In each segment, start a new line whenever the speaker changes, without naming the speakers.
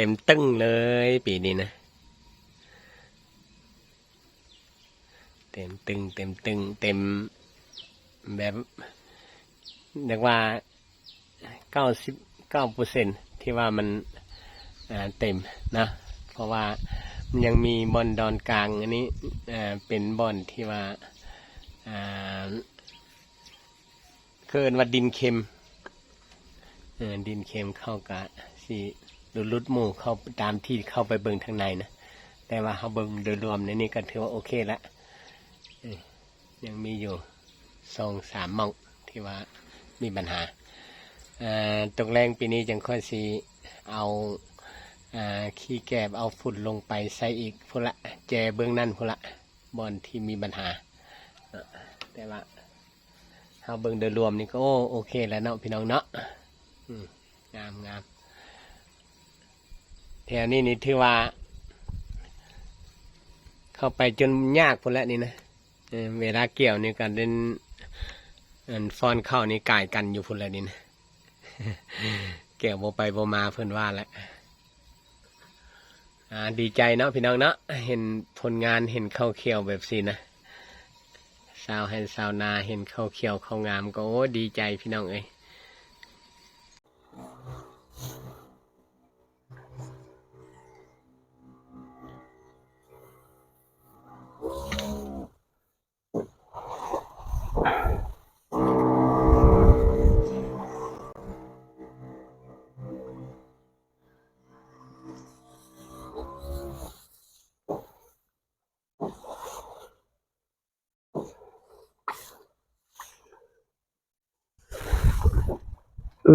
ต็มตึ้งเลยปีนี้นะ เต็มตึงเต็มตึงเต็มแบบเรียกว่าเก้าสิบเก้าเปอร์เซ็นที่ว่ามันเต็มนะ เพราะว่ามันยังมีบอลดอนกลางอันนี้เป็นบอลที่ว่าเกินว่าดินเค็มดินเค็มเข้ากะสี รุดรุดหมู่เข้าตามที่เข้าไปเบิ่งทางในนะแต่ว่าเขาเบิ่งโดยรวมในนี้ก็ถือว่าโอเคแล้วยังมีอยู่สองสามมองที่ว่ามีปัญหาตกแรงปีนี้จังค่อยสีเอาอขี้แกบเอาฝุ่นลงไปใส่อีกพุ่นละแจเบื้องนั่นพุ่นละบอนที่มีปัญหา แต่ว่าเอาเบิ่งโดยรวมนี่ก็โอเคแล้วเนาะพี่น้องเนาะงามงาม แถวนี้นี่ถือว่า เข้าไปจนยากพุ่นละนี่นะเวลาเกี่ยวนี่กันเล่นฟอนเข้านี่กายกันอยู่พุ่นลยนี่นะเกี่ยวโบไปโบมาเพื่อนว่าแล้วดีใจเนาะพี่น้องเนาะเห็นผลงานเห็นเข้าเขียวแบบสินะสาวให้สาวนาเห็นเข้าเขียวเข้างามก็โอ้ดีใจพี่น้องเอ้ย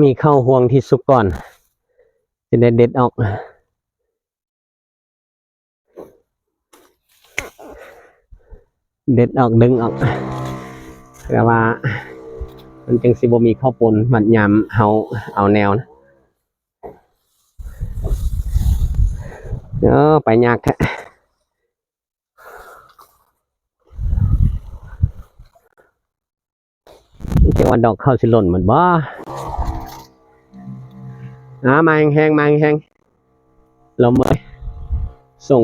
มีเข้าห่วงที่สุกก่อน จะได้เด็ดออก เด็ดออกดึงออกแต่ว่า มันจึงสิบมีข้าวปนมัดยำเอาเอาแนวนะเออไปยากแท้เจ้าว่าดอกข้าวสิหล่นเหมือนบ่ อ่ามาแห้งๆมาแห้งๆลมเลยส่ง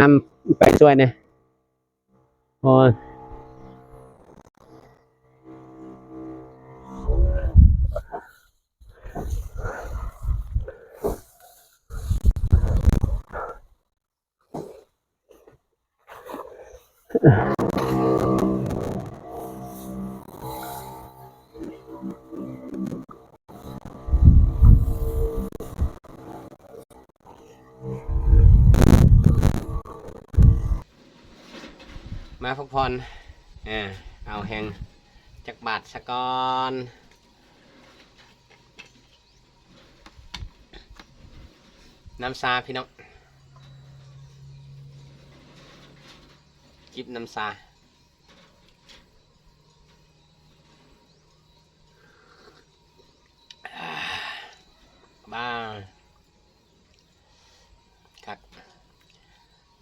นำไปช่วยเนี่ยพอ มาพักผ่อนเออเอาแหงจักบาทสะกอนน้ำซาพี่น้องจิบน้ำซาบ้าครับ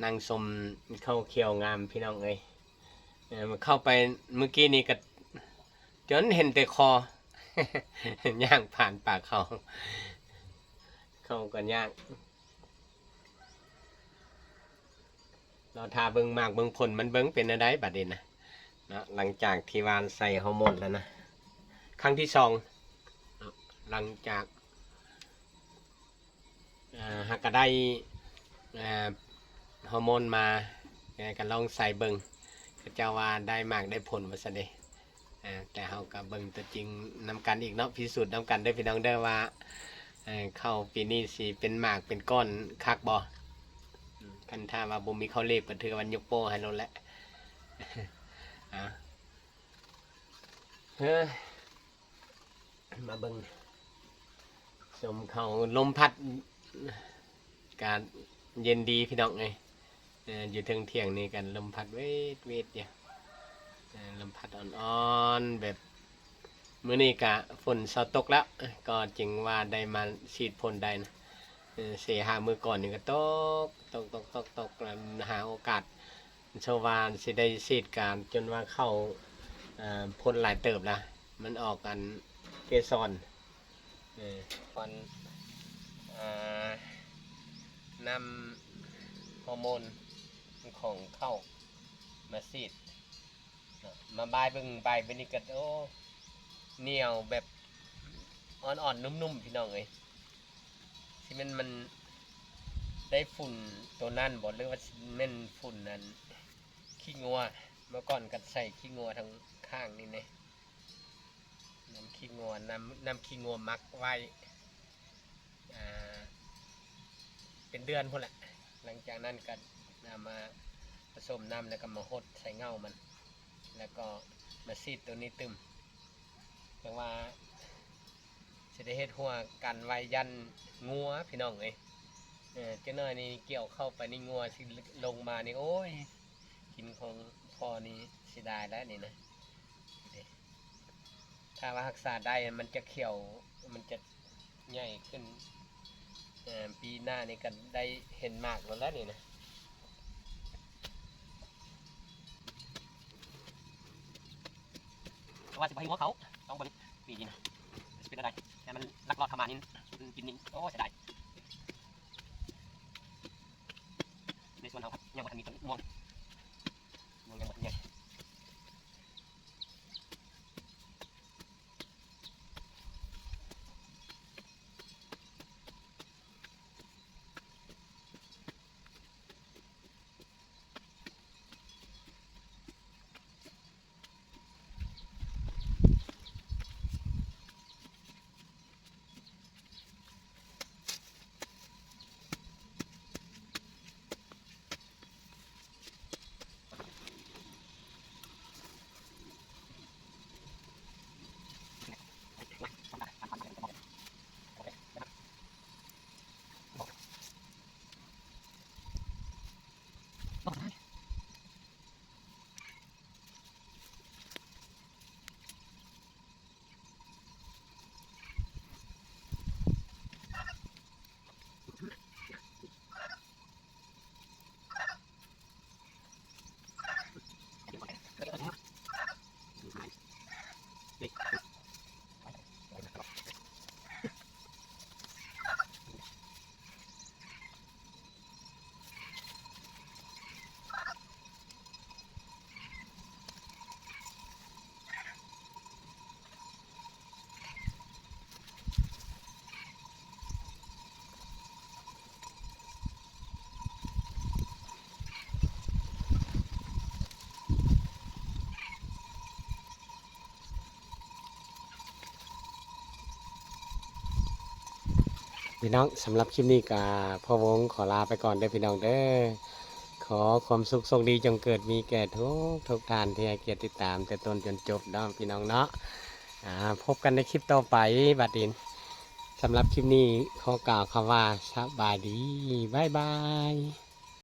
นางสมเข้าเขียวงามพี่น้องเอ้ย เออมันเข้าไปเมื่อกี้นี่ก็จนเห็นแต่คอย่างผ่านปากเขา เข้ากันยากเราทาเบิงมากเบิงผลมันเบิงเป็นอะไรบัดนี้นะนะหลังจากที่วานใส่ฮอร์โมนแล้วนะ ครั้งที่สองหลังจากหากก็ได้ฮอร์โมนมาก็ลองใส่เบิง เจ้าว่าได้มากได้ผลมาซะเด้อแต่เฮาก็เบิงตัวจริงนำกันอีกเนาะพิสูจน์นำกันได้พี่น้องเด้อว่าเข้าปีนี้สิเป็นหมากเป็นก้อนคักบ่อคันถ้าว่าบ่มีข้าวเลบก็ถือวันยกโป้ให้เราแหละอ่าเฮ้มาเบิงสมเขาลมพัดการเย็นดีพี่น้องเลย อยู่เทิงเที่ยงนี่กันลมพัดเวทเวทเนี่ยลมพัดอ่อนๆแบบมื้อนี้กะฝนสาตกแล้ว ก็จึงว่าได้มาฉีดพ่นได้นะเสียหามือก่อนนี่ก็ตกตกตกตกตกหาโอกาสชาวานสิได้ฉีดการจนว่าเข้าพ่นหลายเติบละมันออกกันเกสรเออฟันนำฮอร์โมน ของเข้ามาซีดเนาะมาบายเบิ่งบายไปนี่ก็โอ้เหนียวแบบอ่อนๆนุ่มๆพี่น้องเอ้ยที่มันมันได้ฝุ่นตัวนั่นบ่หรือว่าสิแม่นฝุ่นนั้นขี้งัวเมื่อก่อนก็ใส่ขี้งัวทั้งข้างนี่นะน้ำขี้งัวน้ำน้ำขี้งัวมักไว้เป็นเดือนพุ่นแหละหลังจากนั้นก็ นำมาผสมน้ำแล้วก็มาหดใส่เงามัน แล้วก็มาซีดตัวนี้ตึมแปลว่าจะได้เฮ็ดหัวกันไว้ยันงัวพี่น้องเอ้ยเออเจ้าหน้อยนี่เกี่ยวเข้าไปในงัวสิลงมานี่โอ้ยกินของพ่อนี่เสียดายแล้วนี่นะถ้าว่ารักษาได้มันจะเขียวมันจะใหญ่ขึ้นปีหน้านี่ก็ได้เห็นมากแล้วแล้วนี่นะ ว่าจะไปหัวเขาต้องบริปีนี้นะจะเป็นอะไรแต่มันลักลอบเข้ามานี่มันกินนี่โอ้เสียดายในส่วนเขาครับยังไม่ทันมีต้นม่วงม่วงยังไม่ทันใหญ่ พี่น้องสำหรับคลิปนี้กับพ่อวงขอลาไปก่อนเด้อพี่น้องเด้อขอความสุขสงดีจงเกิดมีแก่ทุกทุกท่านที่ให้เกียรติติดตาม แต่ต้นจนจบด้อมพี่น้องเนาะอ่าพบกันในคลิปต่อไปบัดดินสำหรับคลิปนี้ขอกล่าวคำว่าสบายดีบายบาย